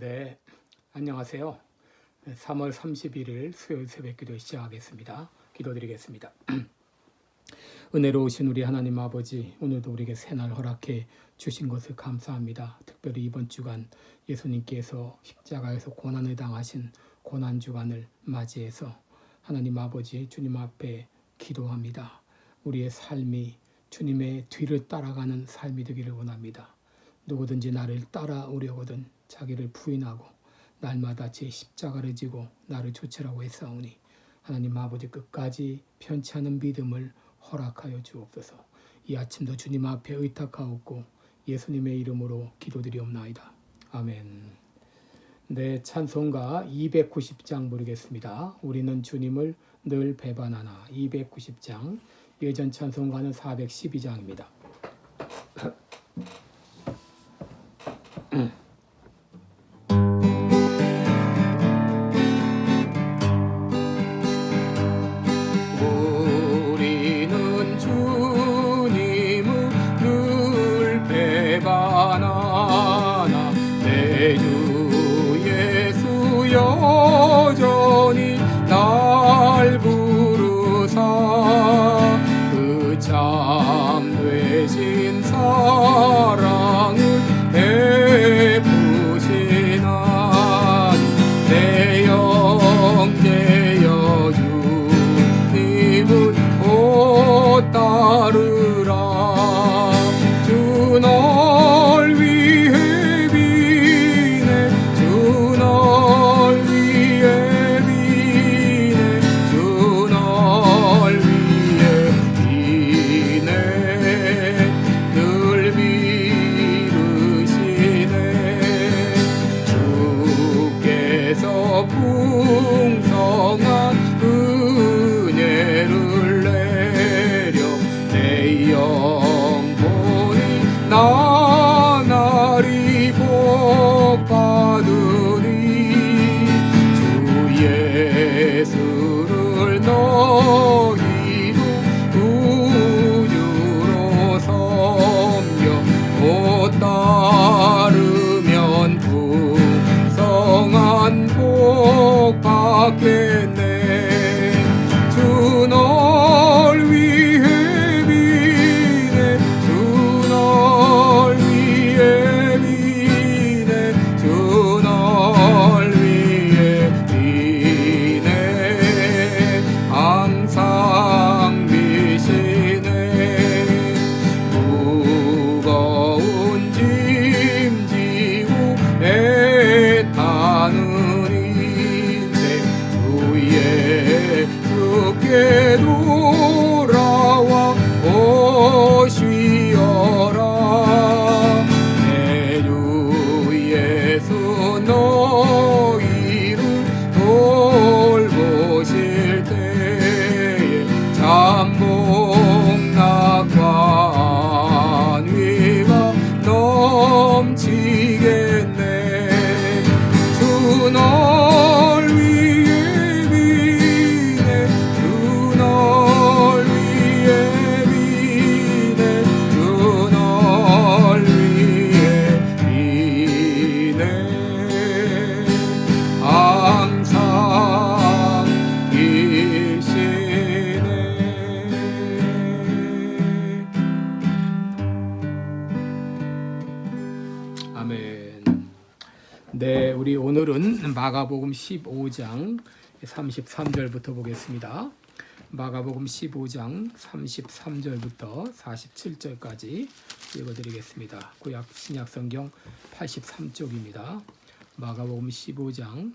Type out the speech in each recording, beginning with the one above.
네, 안녕하세요. 3월 31일 수요일 새벽 기도 시작하겠습니다. 기도드리겠습니다. 은혜로우신 우리 하나님 아버지, 오늘도 우리에게 새날 허락해 주신 것을 감사합니다. 특별히 이번 주간 예수님께서 십자가에서 고난을 당하신 고난 주간을 맞이해서 하나님 아버지 주님 앞에 기도합니다. 우리의 삶이 주님의 뒤를 따라가는 삶이 되기를 원합니다. 누구든지 나를 따라오려거든 자기를 부인하고 날마다 제 십자가를 지고 나를 조치라고 했사오니 하나님 아버지 끝까지 편치 않은 믿음을 허락하여 주옵소서. 이 아침도 주님 앞에 의탁하옵고 예수님의 이름으로 기도드리옵나이다. 아멘. 네, 찬송가 290장 부르겠습니다. 우리는 주님을 늘 배반하나 290장 예전 찬송가는 412장입니다. 풍성한 주 마가복음 15장 33절부터 보겠습니다. 마가복음 15장 33절부터 47절까지 읽어드리겠습니다. 구약 신약 성경 83쪽입니다. 마가복음 15장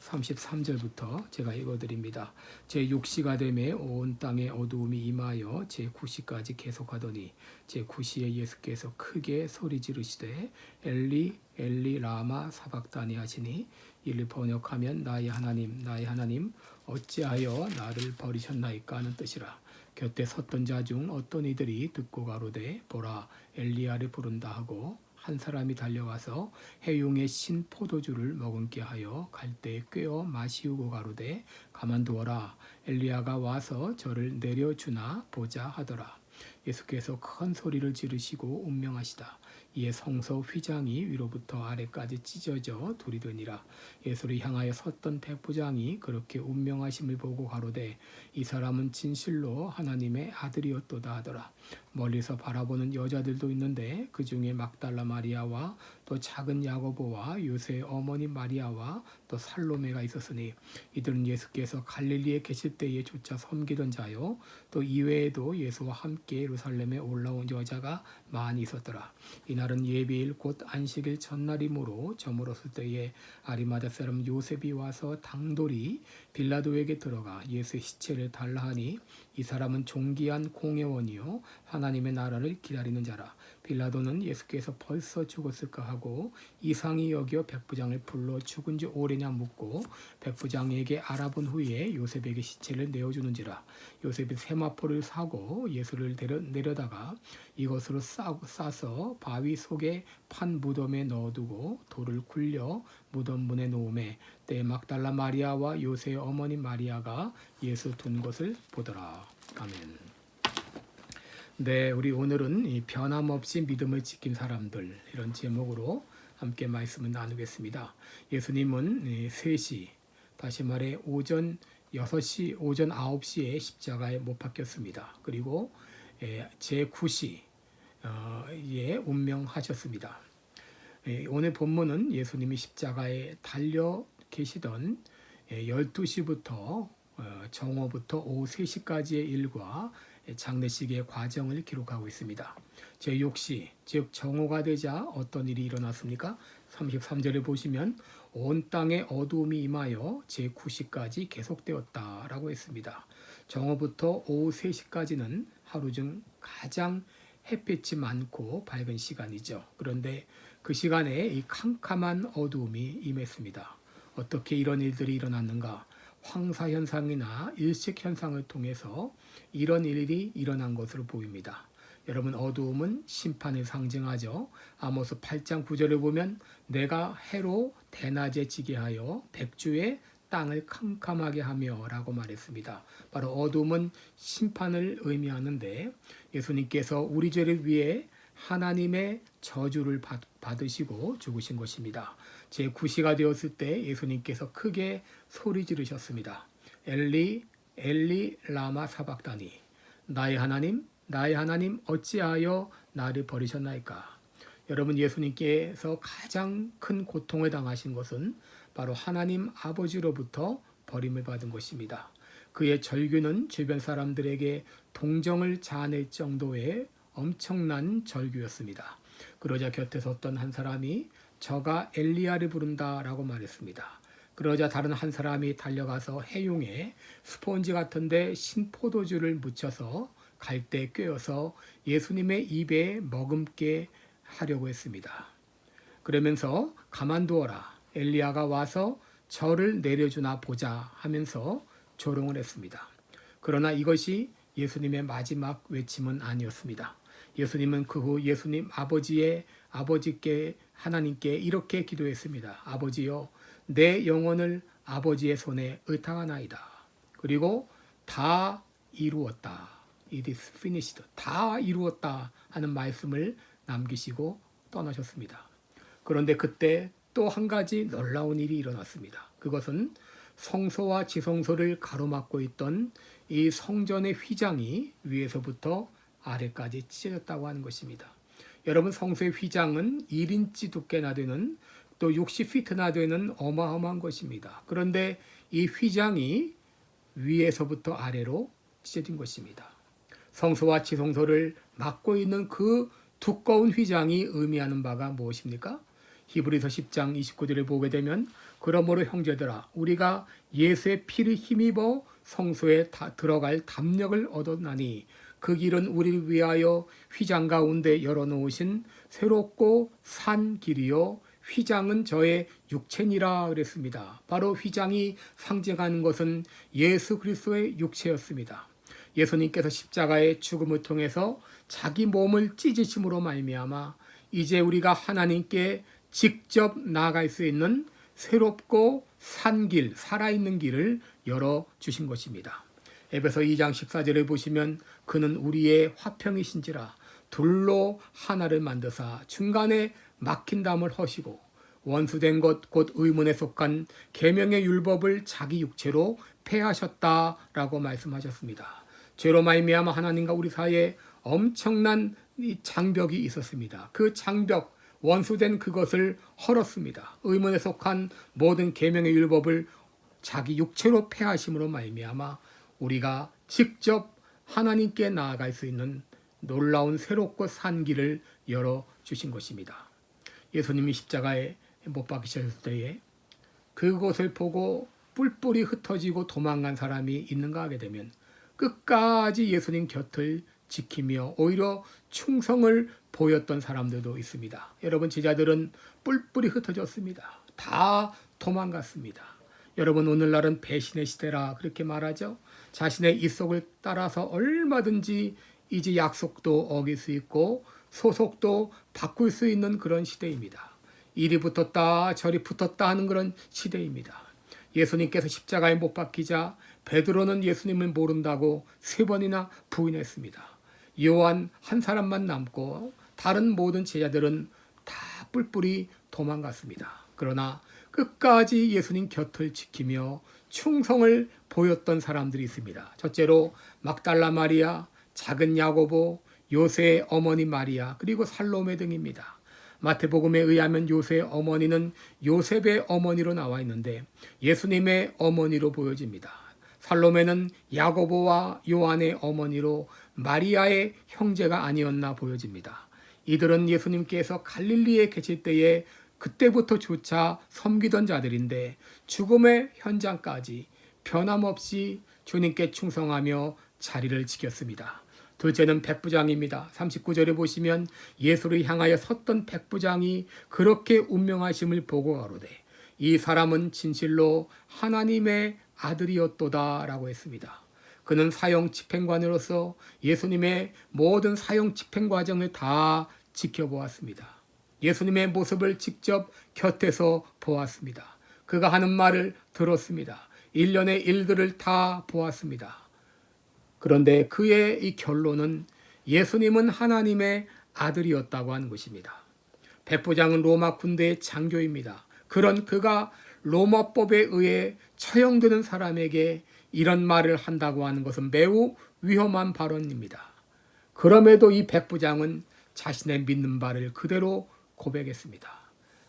33절부터 제가 읽어드립니다. 제 6시가 되매 온 땅에 어두움이 임하여 제 9시까지 계속하더니 제 9시에 예수께서 크게 소리 지르시되 엘리 엘리 라마 사박다니 하시니 이를 번역하면 나의 하나님 나의 하나님 어찌하여 나를 버리셨나이까 하는 뜻이라. 곁에 섰던 자 중 어떤 이들이 듣고 가로되 보라 엘리야를 부른다 하고 한 사람이 달려가서 해용의 신 포도주를 머금게 하여 갈대에 꿰어 마시우고 가로되 가만두어라. 엘리야가 와서 저를 내려주나 보자 하더라. 예수께서 큰 소리를 지르시고 운명하시다 이에 성소 휘장이 위로부터 아래까지 찢어져 둘이 되니라. 예수를 향하여 섰던 백부장이 그렇게 운명하심을 보고 가로되 이 사람은 진실로 하나님의 아들이었도다 하더라. 멀리서 바라보는 여자들도 있는데 그 중에 막달라 마리아와 또 작은 야고보와 요새의 어머니 마리아와 또 살로메가 있었으니 이들은 예수께서 갈릴리에 계실 때에 조차 섬기던 자요. 또 이외에도 예수와 함께 예루살렘에 올라온 여자가 많이 있었더라. 이날은 예비일 곧 안식일 전날이므로 저물었을 때에 아리마다 사람 요셉이 와서 당돌이 빌라도에게 들어가 예수의 시체를 달라 하니 이 사람은 존귀한 공예원이요. 하나님의 나라를 기다리는 자라 빌라도는 예수께서 벌써 죽었을까 하고 이상히 여겨 백부장을 불러 죽은 지 오래냐 묻고 백부장에게 알아본 후에 요셉에게 시체를 내어주는지라 요셉이 세마포를 사고 예수를 내려, 내려다가 이것으로 싸, 싸서 바위 속에 판 무덤에 넣어두고 돌을 굴려 무덤 문에 놓음에 때 막달라 마리아와 요새의 어머니 마리아가 예수 둔 것을 보더라 아멘. 네, 우리 오늘은 이 변함없이 믿음을 지킨 사람들 이런 제목으로 함께 말씀을 나누겠습니다. 예수님은 이 3시 다시 말해 오전 6시 오전 9시에 십자가에 못 박혔습니다. 그리고 예, 제 9시에 운명하셨습니다. 예, 오늘 본문은 예수님이 십자가에 달려 계시던 12시부터 어, 정오부터 오후 3시까지의 일과 장례식의 과정을 기록하고 있습니다. 제6시, 즉 정오가 되자 어떤 일이 일어났습니까? 33절에 보시면 온 땅에 어두움이 임하여 제9시까지 계속되었다라고 했습니다. 정오부터 오후 3시까지는 하루 중 가장 햇빛이 많고 밝은 시간이죠. 그런데 그 시간에 이 캄캄한 어두움이 임했습니다. 어떻게 이런 일들이 일어났는가? 황사 현상이나 일식 현상을 통해서 이런 일이 일어난 것으로 보입니다. 여러분 어두움은 심판을 상징하죠. 아모스 8장 9절을 보면 내가 해로 대낮에 지게 하여 백주에 땅을 캄캄하게 하며라고 말했습니다. 바로 어둠은 심판을 의미하는데 예수님께서 우리 죄를 위해 하나님의 저주를 받으시고 죽으신 것입니다. 제 9시가 되었을 때 예수님께서 크게 소리 지르셨습니다. 엘리 엘리 라마 사박다니 나의 하나님 나의 하나님 어찌하여 나를 버리셨나이까 여러분 예수님께서 가장 큰 고통을 당하신 것은 바로 하나님 아버지로부터 버림을 받은 것입니다. 그의 절규는 주변 사람들에게 동정을 자아낼 정도의 엄청난 절규였습니다. 그러자 곁에 섰던 한 사람이 저가 엘리야를 부른다라고 말했습니다. 그러자 다른 한 사람이 달려가서 해용에 스폰지 같은데 신포도주를 묻혀서 갈대 꿰어서 예수님의 입에 머금게 하려고 했습니다. 그러면서 가만두어라. 엘리야가 와서 저를 내려주나 보자 하면서 조롱을 했습니다. 그러나 이것이 예수님의 마지막 외침은 아니었습니다. 예수님은 그 후 예수님 아버지의 아버지께 하나님께 이렇게 기도했습니다. 아버지여 내 영혼을 아버지의 손에 의탁하나이다. 그리고 다 이루었다. It is finished. 다 이루었다 하는 말씀을 남기시고 떠나셨습니다. 그런데 그때 또 한 가지 놀라운 일이 일어났습니다. 그것은 성소와 지성소를 가로막고 있던 이 성전의 휘장이 위에서부터 아래까지 찢어졌다고 하는 것입니다. 여러분 성소의 휘장은 1인치 두께나 되는 또 60피트나 되는 어마어마한 것입니다. 그런데 이 휘장이 위에서부터 아래로 찢어진 것입니다. 성소와 지성소를 막고 있는 그 두꺼운 휘장이 의미하는 바가 무엇입니까? 히브리서 10장 29절을 보게 되면 그러므로 형제들아 우리가 예수의 피를 힘입어 성소에 들어갈 담력을 얻었나니 그 길은 우리를 위하여 휘장 가운데 열어놓으신 새롭고 산 길이요 휘장은 저의 육체니라 그랬습니다. 바로 휘장이 상징하는 것은 예수 그리스도의 육체였습니다. 예수님께서 십자가의 죽음을 통해서 자기 몸을 찢으심으로 말미암아 이제 우리가 하나님께 직접 나아갈 수 있는 새롭고 산 길, 살아있는 길을 열어 주신 것입니다. 에베소 2장 14절을 보시면 그는 우리의 화평이신지라 둘로 하나를 만드사 중간에 막힌 담을 허시고 원수된 것 곧 의문에 속한 계명의 율법을 자기 육체로 폐하셨다라고 말씀하셨습니다. 죄로 말미암아 하나님과 우리 사이에 엄청난 이 장벽이 있었습니다. 그 장벽 원수된 그것을 헐었습니다. 의문에 속한 모든 계명의 율법을 자기 육체로 폐하심으로 말미암아 우리가 직접 하나님께 나아갈 수 있는 놀라운 새롭고 산 길을 열어 주신 것입니다. 예수님이 십자가에 못 박히셨을 때에 그곳을 보고 뿔뿔이 흩어지고 도망간 사람이 있는가 하게 되면 끝까지 예수님 곁을 지키며 오히려 충성을 보였던 사람들도 있습니다. 여러분 제자들은 뿔뿔이 흩어졌습니다. 다 도망갔습니다. 여러분 오늘날은 배신의 시대라 그렇게 말하죠. 자신의 입속을 따라서 얼마든지 이제 약속도 어길 수 있고 소속도 바꿀 수 있는 그런 시대입니다. 이리 붙었다 저리 붙었다 하는 그런 시대입니다. 예수님께서 십자가에 못 박히자 베드로는 예수님을 모른다고 세 번이나 부인했습니다. 요한 한 사람만 남고 다른 모든 제자들은 다 뿔뿔이 도망갔습니다. 그러나 끝까지 예수님 곁을 지키며 충성을 보였던 사람들이 있습니다. 첫째로 막달라 마리아, 작은 야고보, 요새의 어머니 마리아, 그리고 살로메 등입니다. 마태복음에 의하면 요새의 어머니는 요셉의 어머니로 나와 있는데 예수님의 어머니로 보여집니다. 살로메는 야고보와 요한의 어머니로 마리아의 형제가 아니었나 보여집니다. 이들은 예수님께서 갈릴리에 계실 때에 그때부터조차 섬기던 자들인데 죽음의 현장까지 변함없이 주님께 충성하며 자리를 지켰습니다. 둘째는 백부장입니다. 39절에 보시면 예수를 향하여 섰던 백부장이 그렇게 운명하심을 보고 가로되 이 사람은 진실로 하나님의 아들이었도다라고 했습니다. 그는 사형 집행관으로서 예수님의 모든 사형 집행 과정을 다 지켜보았습니다. 예수님의 모습을 직접 곁에서 보았습니다. 그가 하는 말을 들었습니다. 일련의 일들을 다 보았습니다. 그런데 그의 이 결론은 예수님은 하나님의 아들이었다고 하는 것입니다. 백부장은 로마 군대의 장교입니다. 그런 그가 로마법에 의해 처형되는 사람에게 이런 말을 한다고 하는 것은 매우 위험한 발언입니다. 그럼에도 이 백부장은 자신의 믿는 바를 그대로 고백했습니다.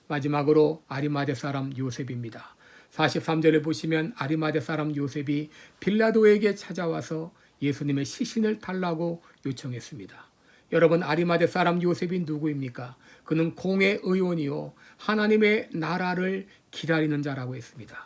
마지막으로 아리마대 사람 요셉입니다. 43절에 보시면 아리마대 사람 요셉이 빌라도에게 찾아와서 예수님의 시신을 달라고 요청했습니다. 여러분 아리마대 사람 요셉이 누구입니까? 그는 공의 의원이요 하나님의 나라를 기다리는 자라고 했습니다.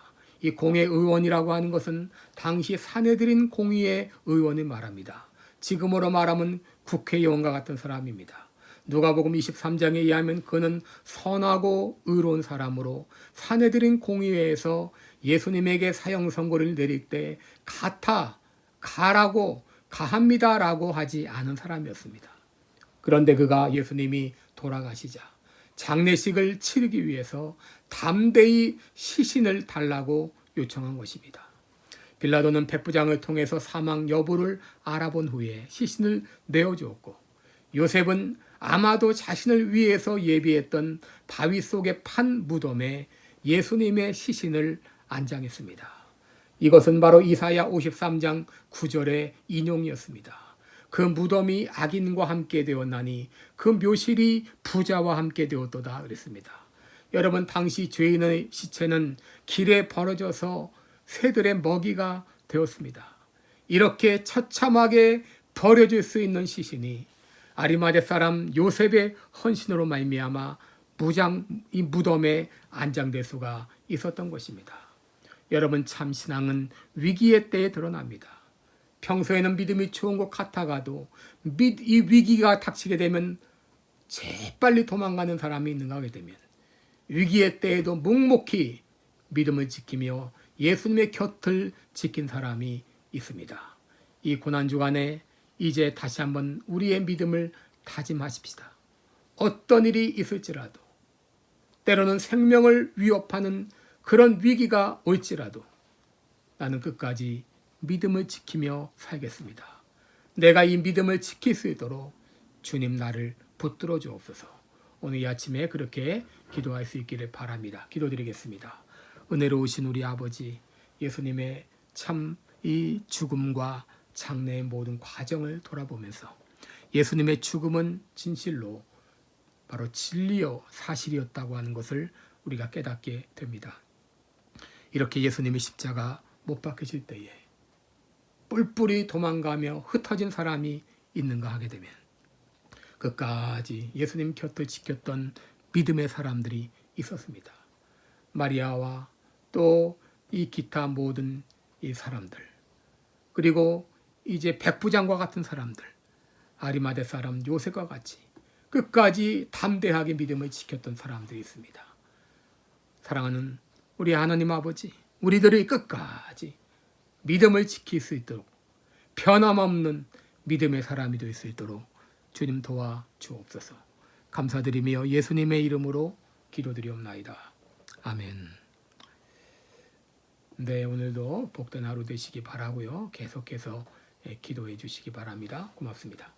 이 공의 의원이라고 하는 것은 당시 사내들인 공의의 의원을 말합니다. 지금으로 말하면 국회의원과 같은 사람입니다. 누가복음 23장에 의하면 그는 선하고 의로운 사람으로 사내들인 공의회에서 예수님에게 사형 선고를 내릴 때 가타 가라고 가합니다라고 하지 않은 사람이었습니다. 그런데 그가 예수님이 돌아가시자 장례식을 치르기 위해서 담대히 시신을 달라고 요청한 것입니다. 빌라도는 백부장을 통해서 사망 여부를 알아본 후에 시신을 내어주었고 요셉은 아마도 자신을 위해서 예비했던 바위 속에 판 무덤에 예수님의 시신을 안장했습니다. 이것은 바로 이사야 53장 9절의 인용이었습니다. 그 무덤이 악인과 함께 되었나니 그 묘실이 부자와 함께 되었도다 그랬습니다. 여러분 당시 죄인의 시체는 길에 벌어져서 새들의 먹이가 되었습니다. 이렇게 처참하게 버려질 수 있는 시신이 아리마대 사람 요셉의 헌신으로 말미암아 무장 이 무덤에 안장될 수가 있었던 것입니다. 여러분 참 신앙은 위기의 때에 드러납니다. 평소에는 믿음이 좋은 것 같아가도 이 위기가 닥치게 되면 재빨리 도망가는 사람이 있는가 하게 되면 위기의 때에도 묵묵히 믿음을 지키며 예수님의 곁을 지킨 사람이 있습니다. 이 고난 주간에 이제 다시 한번 우리의 믿음을 다짐하십시다. 어떤 일이 있을지라도 때로는 생명을 위협하는 그런 위기가 올지라도 나는 끝까지 믿음을 지키며 살겠습니다. 내가 이 믿음을 지킬 수 있도록 주님 나를 붙들어 주옵소서. 오늘 이 아침에 그렇게 기도할 수 있기를 바랍니다. 기도드리겠습니다. 은혜로우신 우리 아버지 예수님의 참 이 죽음과 장래의 모든 과정을 돌아보면서 예수님의 죽음은 진실로 바로 진리요 사실이었다고 하는 것을 우리가 깨닫게 됩니다. 이렇게 예수님의 십자가 못 박히실 때에 뿔뿔이 도망가며 흩어진 사람이 있는가 하게 되면 끝까지 예수님 곁을 지켰던 믿음의 사람들이 있었습니다. 마리아와 또 이 기타 모든 이 사람들 그리고 이제 백부장과 같은 사람들 아리마대 사람 요셉과 같이 끝까지 담대하게 믿음을 지켰던 사람들이 있습니다. 사랑하는 우리 하나님 아버지, 우리들의 끝까지 믿음을 지킬 수 있도록 변함없는 믿음의 사람이 될 수 있도록 주님 도와 주옵소서. 감사드리며 예수님의 이름으로 기도드리옵나이다. 아멘. 네, 오늘도 복된 하루 되시기 바라고요. 계속해서 예, 기도해 주시기 바랍니다. 고맙습니다.